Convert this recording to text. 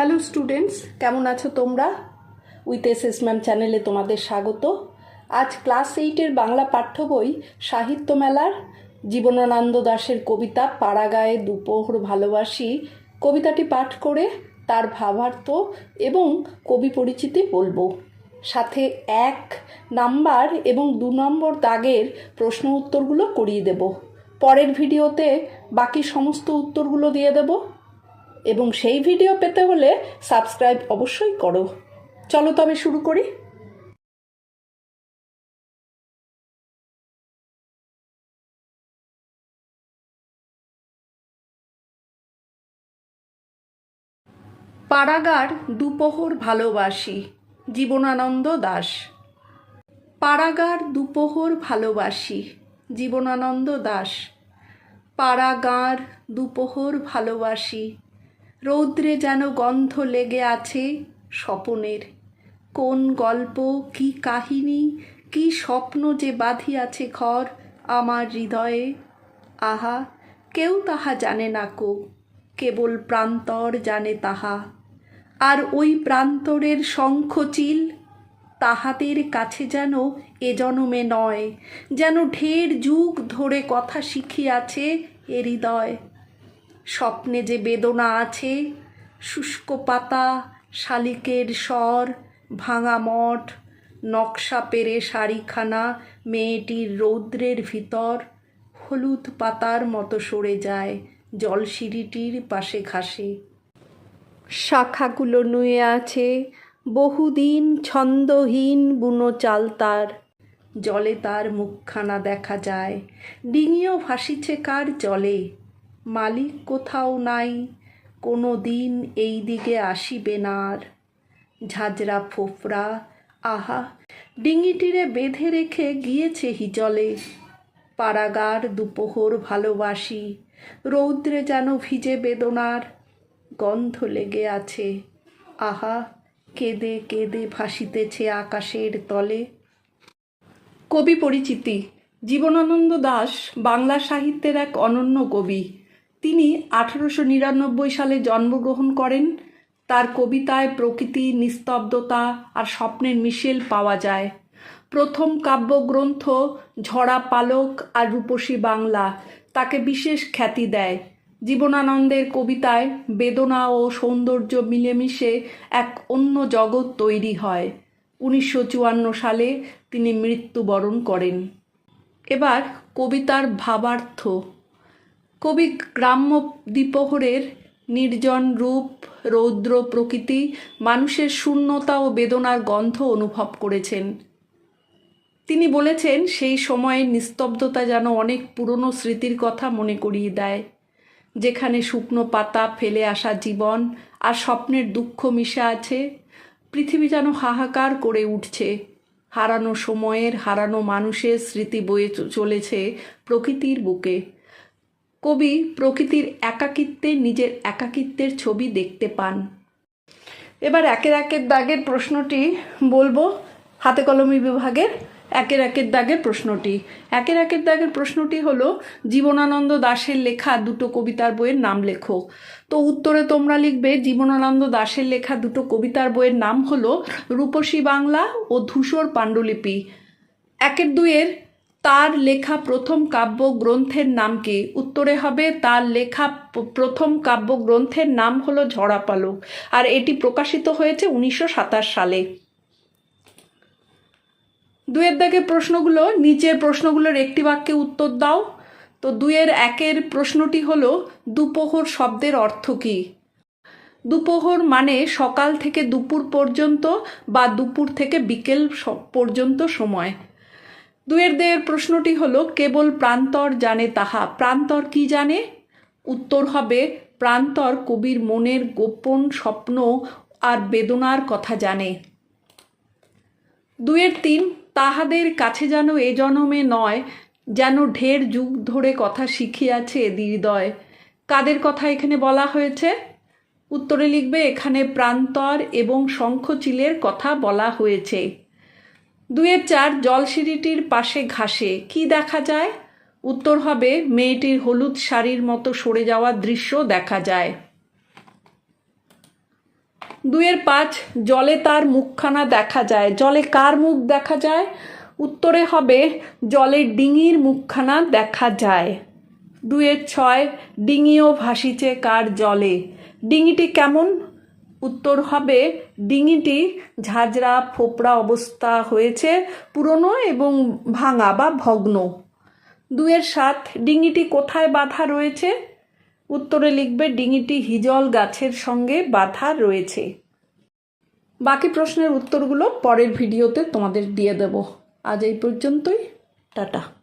Hello students কেমন আছো তোমরা? উইথ এস এস ম্যাম চ্যানেলে তোমাদের স্বাগত। আজ ক্লাস এইটের বাংলা পাঠ্য বই, সাহিত্য মেলার জীবনানন্দ দাশের কবিতা পাড়াগায়ে দুপোহর ভালোবাসি, কবিতাটি পাঠ করে তার ভাবার্থ এবং কবি পরিচিতি বলব। সাথে এক নাম্বার এবং দু নম্বর দাগের প্রশ্ন উত্তরগুলো করিয়ে দেব। পরের ভিডিওতে বাকি সমস্ত উত্তরগুলো দিয়ে দেবো। এবং সেই ভিডিও পেতে হলে সাবস্ক্রাইব অবশ্যই করো। চলো তবে শুরু করি। পাড়াগার দুপোহর ভালোবাসি, জীবনানন্দ দাস। পাড়াগার দুপোহর ভালোবাসি, জীবনানন্দ দাস। পাড়াগার দুপোহর ভালোবাসি রৌদ্রে যেন গন্ধ লেগে আছে স্বপনের। কোন গল্প, কি কাহিনী, কি স্বপ্ন যে বাঁধিয়াছে ঘর আমার হৃদয়ে? আহা, কেউ তাহা জানে না কো, কেবল প্রান্তর জানে তাহা। আর ওই প্রান্তরের শঙ্খচিল, তাহাদের কাছে যেন এ জনমে নয়, যেন ঢের যুগ ধরে কথা শিখিয়াছে এ হৃদয়। স্বপ্নে যে বেদনা আছে, শুষ্ক পাতা, শালিকের স্বর, ভাঙা মঠ, নকশা পেরে শাড়িখানা, মেয়েটির রৌদ্রের ভিতর, হলুদ পাতার মতো সরে যায় জলসিঁড়িটির পাশে ঘাসে। শাখাগুলো নুয়ে আছে, বহুদিন ছন্দহীন বুনো চাল তার। জলে তার মুখখানা দেখা যায়, ডিঙিও ভাসিছে কার জলে। মালিক কোথাও নাই, কোনো দিন এই দিকে আসিবে না আর। ঝাঁঝরা ফোফরা, আহা ডিঙিটিরে বেঁধে রেখে গিয়েছে হিজলে পাড়াগার দুপোহর ভালোবাসি, রৌদ্রে যেন ভিজে বেদনার গন্ধ লেগে আছে। আহা, কেঁদে কেঁদে ভাসিতেছে আকাশের তলে। কবি পরিচিতি, জীবনানন্দ দাস, বাংলা সাহিত্যের এক অনন্য কবি। তিনি আঠারোশো নিরানব্বই সালে জন্মগ্রহণ করেন। তার কবিতায় প্রকৃতি, নিস্তব্ধতা আর স্বপ্নের মিশেল পাওয়া যায়। প্রথম কাব্যগ্রন্থ ঝরা পালক আর রূপসী বাংলা। তাকে বিশেষ খ্যাতি দেয়। জীবনানন্দের কবিতায় বেদনা ও সৌন্দর্য মিলেমিশে এক অন্য জগৎ তৈরি হয়। উনিশশো চুয়ান্ন সালে তিনি মৃত্যুবরণ করেন। এবার কবিতার ভাবার্থ। কবি গ্রাম্য দ্বিপহরের নির্জন রূপ, রৌদ্র প্রকৃতি, মানুষের শূন্যতা ও বেদনার গন্ধ অনুভব করেছেন। তিনি বলেছেন, সেই সময়ের নিস্তব্ধতা যেন অনেক পুরনো স্মৃতির কথা মনে করিয়ে দেয়, যেখানে শুকনো পাতা ফেলে আসা জীবন আর স্বপ্নের দুঃখ মিশে আছে। পৃথিবী যেন হাহাকার করে উঠছে, হারানো সময়ের, হারানো মানুষের স্মৃতি বয়ে চলেছে প্রকৃতির বুকে। কবি প্রকৃতির একাকিত্বে নিজের একাকিত্বের ছবি দেখতে পান। এবার একের একের দাগের প্রশ্নটি বলব। হাতে কলমী বিভাগের একের একের দাগের প্রশ্নটি। একের একের দাগের প্রশ্নটি হলো, জীবনানন্দ দাশের লেখা দুটো কবিতার বইয়ের নাম লেখো। তো উত্তরে তোমরা লিখবে, জীবনানন্দ দাশের লেখা দুটো কবিতার বইয়ের নাম হলো রূপসী বাংলা ও ধূসর পাণ্ডুলিপি। একের দুইয়ের তার লেখা প্রথম কাব্য গ্রন্থের নাম কি? উত্তরে হবে, তার লেখা প্রথম কাব্য গ্রন্থের নাম হলো ঝরা পালক আর এটি প্রকাশিত হয়েছে উনিশশো সাতাশ সালে। দুয়ের দাগের প্রশ্নগুলো, নিচের প্রশ্নগুলোর একটি বাক্যে উত্তর দাও। তো দুয়ের একের প্রশ্নটি হলো, দুপোহর শব্দের অর্থ কী? দুপোহর মানে সকাল থেকে দুপুর পর্যন্ত বা দুপুর থেকে বিকেল পর্যন্ত সময়। দুয়ের দেয়ের প্রশ্নটি হলো, কেবল প্রান্তর জানে তাহা। প্রান্তর কি জানে? উত্তর হবে, প্রান্তর কবির মনের গোপন স্বপ্ন আর বেদনার কথা জানে। দুয়ের তিন, তাহাদের কাছে যেন এ জনমে নয়, যেন ঢের যুগ ধরে কথা শিখিয়াছে হৃদয় কাদের কথা এখানে বলা হয়েছে? উত্তরে লিখবে, এখানে প্রান্তর এবং শঙ্খচিলের কথা বলা হয়েছে। দুয়ের চার জলসিঁড়িটির পাশে ঘাসে। কি দেখা যায়? উত্তর হবে, মেয়েটির হলুদ শাড়ির মতো সরে যাওয়ার দৃশ্য দেখা যায়। দুয়ের পাঁচ, জলে তার মুখখানা দেখা যায়। জলে কার মুখ দেখা যায়? উত্তরে হবে, জলে ডিঙির মুখখানা দেখা যায়। দুয়ের ছয়, ডিঙিও ভাসিছে কার জলে। ডিঙিটি কেমন? উত্তর হবে, ডিঙিটি ঝাঁঝরা ফোপড়া অবস্থা হয়েছে, পুরনো এবং ভাঙা বা ভগ্ন। দুয়ের সাত, ডিঙিটি কোথায় বাঁধা রয়েছে? উত্তরে লিখবে, ডিঙিটি হিজল গাছের সঙ্গে বাঁধা রয়েছে। বাকি প্রশ্নের উত্তরগুলো পরের ভিডিওতে তোমাদের দিয়ে দেব। আজ এই পর্যন্তই, টাটা।